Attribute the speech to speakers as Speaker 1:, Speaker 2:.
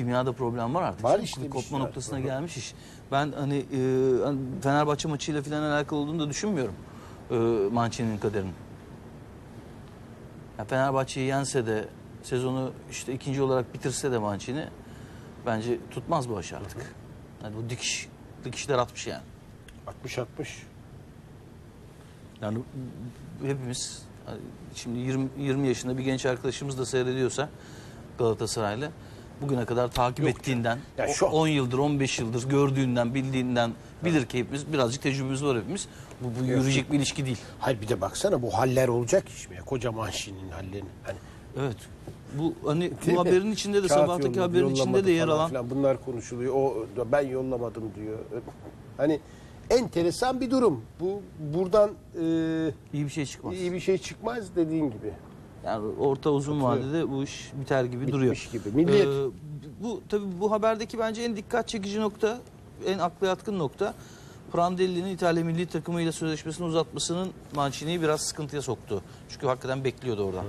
Speaker 1: kimyada problem var artık.
Speaker 2: Var
Speaker 1: Şimdi
Speaker 2: işte
Speaker 1: kopma
Speaker 2: şeyler.
Speaker 1: noktasına
Speaker 2: hı.
Speaker 1: gelmiş iş. Ben hani, e, hani Fenerbahçe maçıyla falan alakalı olduğunu da düşünmüyorum. E, Mancini'nin kaderinin. Ya Fenerbahçe'yi yense de sezonu işte ikinci olarak bitirse de Mancini bence tutmaz bu aşı artık. Yani bu dikiş dikişler atmış yani.
Speaker 2: 60-60.
Speaker 1: Yani hepimiz hani şimdi 20, 20 yaşında bir genç arkadaşımız da seyrediyorsa Galatasaraylı bugüne kadar takip
Speaker 2: Yok
Speaker 1: ettiğinden,
Speaker 2: Ya şu-
Speaker 1: 10 yıldır, 15 yıldır gördüğünden, bildiğinden bilir ki hepimiz birazcık tecrübemiz var hepimiz. Bu, bu yürüyecek bir ilişki değil.
Speaker 2: Hayır bir de baksana bu haller olacak iş mi ya? Koca Manşin'in hallerini. Hani
Speaker 1: Evet. Bu hani
Speaker 2: Değil
Speaker 1: bu
Speaker 2: mi?
Speaker 1: haberin içinde de
Speaker 2: Kağıt
Speaker 1: sabahtaki
Speaker 2: yolladı,
Speaker 1: haberin içinde
Speaker 2: yollamadı
Speaker 1: de yer
Speaker 2: falan
Speaker 1: alan
Speaker 2: filan. bunlar konuşuluyor. O ben yollamadım diyor. Hani enteresan bir durum. Bu buradan e,
Speaker 1: iyi bir şey çıkmaz.
Speaker 2: iyi bir şey çıkmaz dediğin gibi.
Speaker 1: Yani orta uzun vadede bu iş biter gibi
Speaker 2: Bitmiş
Speaker 1: duruyor.
Speaker 2: gibi. Millet-
Speaker 1: Ee, bu tabii bu haberdeki bence en dikkat çekici nokta, en akla yatkın nokta Prandelli'nin İtalya milli takımıyla sözleşmesini uzatmasının Mancini'yi biraz sıkıntıya soktu. Çünkü hakikaten bekliyordu oradan.